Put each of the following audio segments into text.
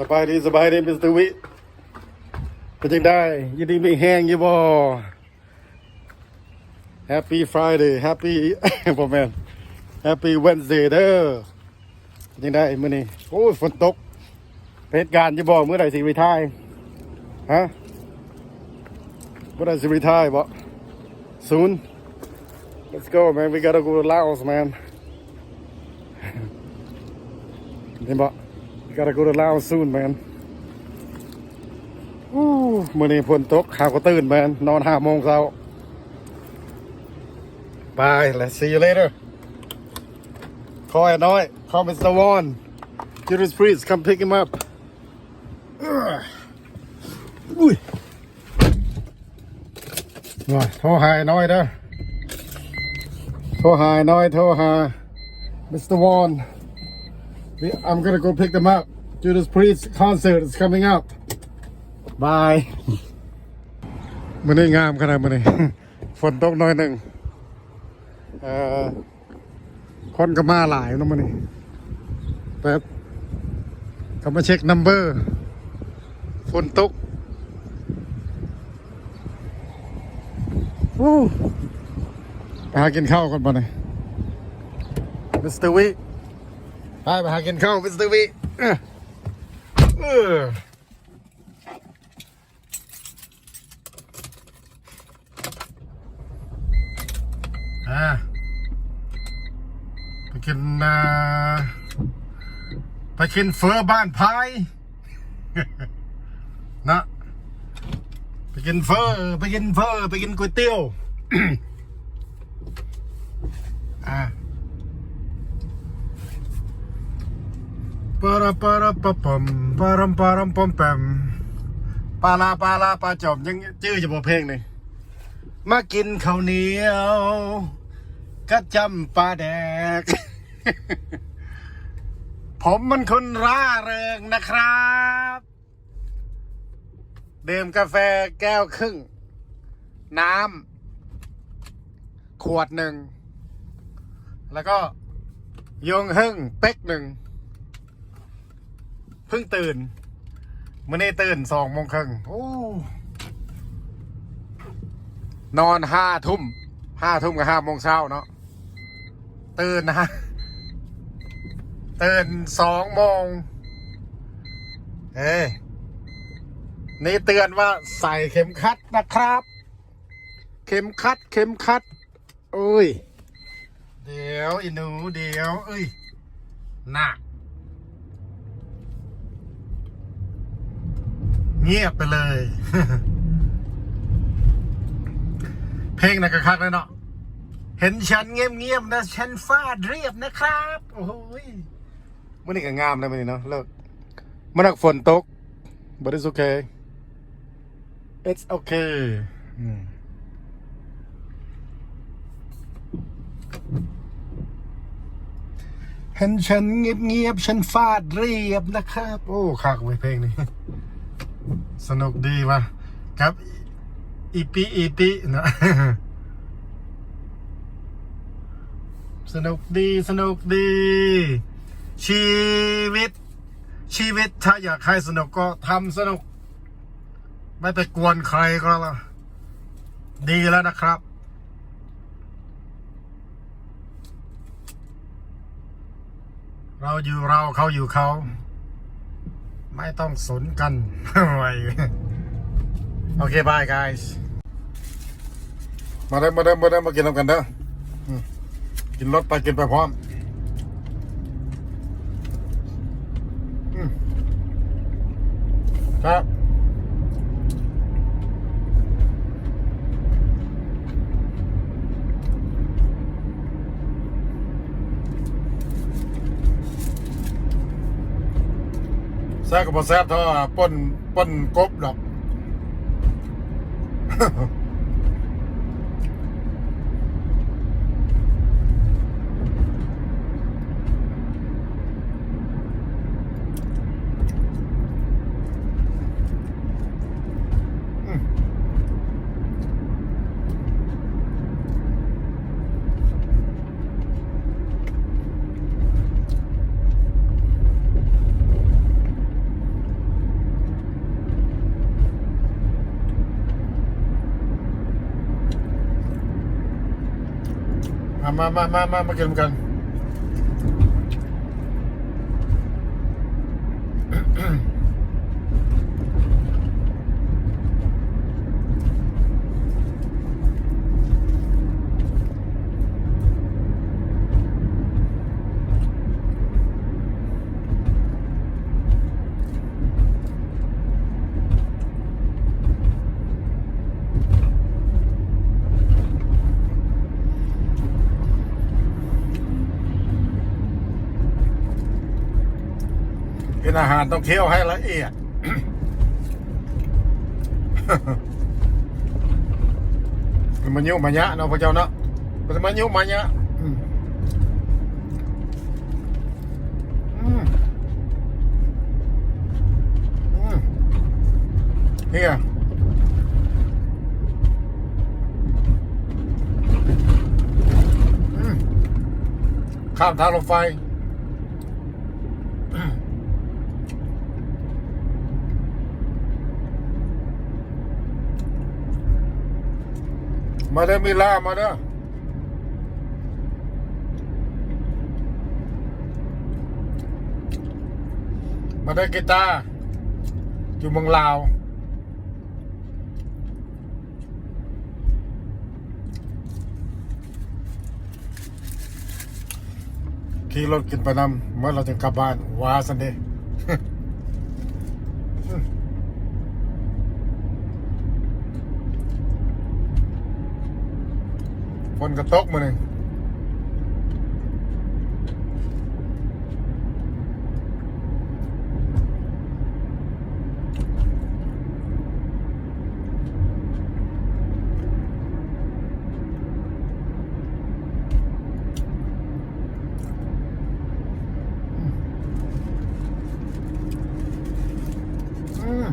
สบายดีสบายดีมิสเตอร์วิเป็นยังได้ยินดีมีแห้งยี่บ่ Happy Friday Happy บ่แมน Happy Wednesday เด้อเป็นยังได้มื้อนี้โอ้ยฝนตกเหตุการณ์ยี่บ่เมื่อใดสิรีทายฮะเมื่อใดสิรีทายบ่ soon let's go man we gotta go to Laos man เห็นบ่ we gotta go to Laos soon man อู้มื่อนี้ฝนตกข่าวก็ตื่นแมนนอนห้าโมงเช้า Bye let's see you later คอยน้อย call Mr. Won Judas Priest come pick him up อุ้ยน่อยโทรหาน้อยเด้อโทรหาไอ้น้อยโทรหา Mr. Won I'm gonna go pick them up Judas Priest concert is coming up บายมันนี่งามขนาดมันนี่ฝนตกน้อยหนึ่งเอ่อคนก็มาหลายนะมันนี่แป๊บเขามาเช็คนัมเบอร์ฝนตกวู้ไปหากินข้าวก่อนป่ะนี่มิสเตอร์วิไปไปหากินข้าวมิสเตอร์วิ เออเอออ่าไปกินอ่าไปกินเฟอบ้านพายนะไปกินเฟอไปกินเฟอไปกินก๋วยเตี๋ยวอ่ ปาราปาราปะปมปารัมปารัมปอมแปมปาลาปาลาปาจอมยังชื่อจะบอกเพลงนี่มากินข้าวเหนียวก็จำปลาแดก ผมมันคนร่าเริงนะครับดื่มกาแฟแก้วครึ่ง น้ำขวดหนึ่ง แล้วก็ยงหึ่งเป๊กหนึ่ง เพิ่งตื่นมื่อนี้ตื่นสองโมงครึ่งโอ้นอนห้าทุ่มห้าทุ่มกับห้าโมงเช้าเนาะตื่นนะฮะตื่นสองโมงเอ้ยนี่เตือนว่าใส่เข็มขัดนะครับ เข็มขัด เข็มขัดโอ้ย เดี๋ยวอีหนู เดี๋ยว เอ้ยหนัก เงียบไปเลย เพลงนะกระคักเลยเนาะเห็นฉันเงียบๆนะฉันฟาดเรียบนะครับ โอ้ยมื่อนี้ก็งามเลยมื่อนี้เนาะเลิกมันนักฝนตก but it's okay it's okay เห็นฉันเงียบๆฉันฟาดเรียบนะครับ โอ้คักเว้เพลงนี้ สนุกดีว่ะครับอีปีอีปีนะสนุกดีสนุกดี ชีวิต ชีวิตถ้าอยากให้สนุกก็ทำสนุก ไม่ไปกวนใครก็แล้ว ดีแล้วนะครับ เราอยู่เราเขาอยู่เขา ไม่ต้องสนกันไโอเคบาย guys มาเด้อมาเด้อมาเด้อมากินน้ำกันเด้อกินรถไปกินไปพร้อมอืมครับแซ่บกับบแซ่บเท่าป้นป้นกบดอก มามามามามากินกัน กินอาหารต้องเคี่ยวให้ละเอียด มันยุมันยะเนาะพระเจ้าเนาะมันมันยุมันยะอืมอืมอืมเฮียอืมข้ามทางรถไฟ มาเด้อมิล่ามาเด้อมาเด้อกีตาร์อยู่เมืองลาวขี่รถกินไปนำเมื่อเราจะกลับบ้านว้าสันเดฝ นกระตกมาหนึ่งอืม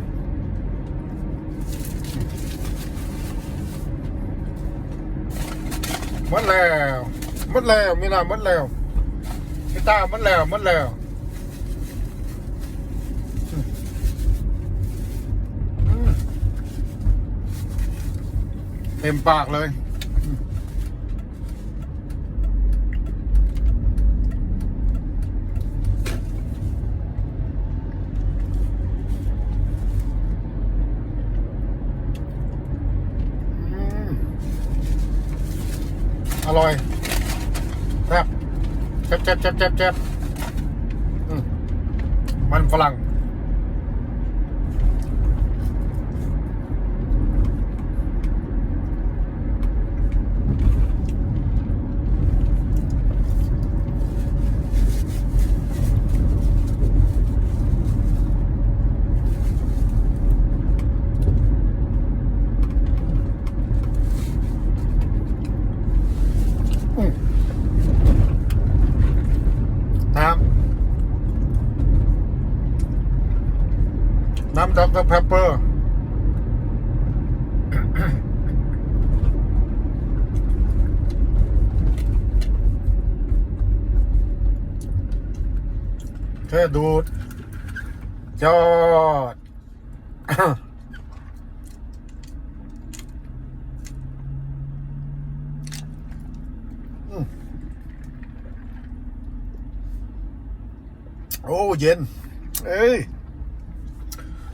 ห มดแล้วมดแล้วมีนาหมดแล้วกีตาร์มดแล้วมดแล้วเต็มปากเลยอืม อ ร่อยแซ่บแซ่บแซ่บแซ่บแซ่บมันฝรั่งอืมน้ำน้ำด็อกเตอร์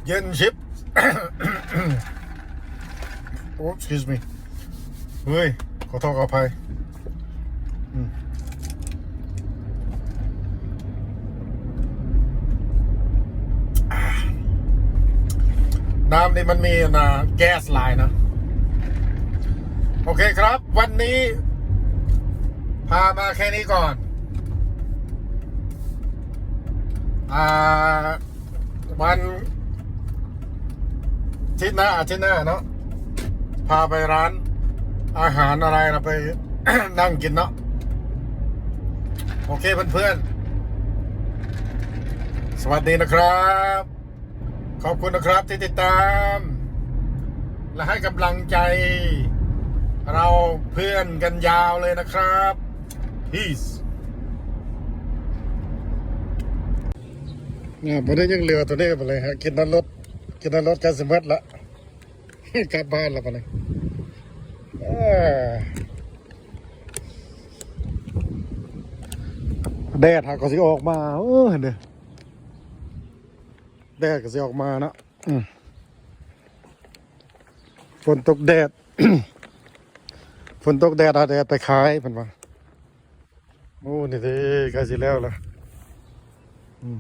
เพปเปอร์แค่ดูดจอดอืมโอ้เย็นชิปโอ้ excuse me เฮ้ย ขอโทษขออภัยน้ำนี่มันมีนะแก๊สไลายนะ โอเคครับ วันนี้ พามาแค่นี้ก่อน อ่า วัน ทิตย์หน้าอาทิตย์หน้าเนาะพาไปร้านอาหารอะไรเราไปนั่งกินเนาะโอเคเพื่อนๆ สวัสดีนะครับ ขอบคุณนะครับที่ติดตาม และให้กำลังใจ เราเพื่อนกันยาวเลยนะครับ peace เนี่ยผมได้ยังเรือตัวนี้ไปเลยฮะกินน้ำรถ กินน้ำรถกันสมัดละกลับบ้านล้วไปเลยเอ้อแดดหากก็สิออกมาเออเห็นเด้อแดดก็สิออกมานะฝนตกแดดฝนตกแดดอาแดดไปขายเพิ่นว่าโอ้นี่เด้ใกล้สิแล้วล่ะอืม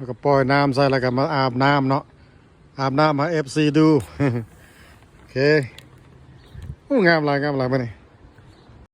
แล้วก็ปล่อยน้ำใส่แล้วก็มาอาบน้ำเนาะอาบน้ำมาเอฟซีดู โอเคโอ้งามลายงามลายมานี่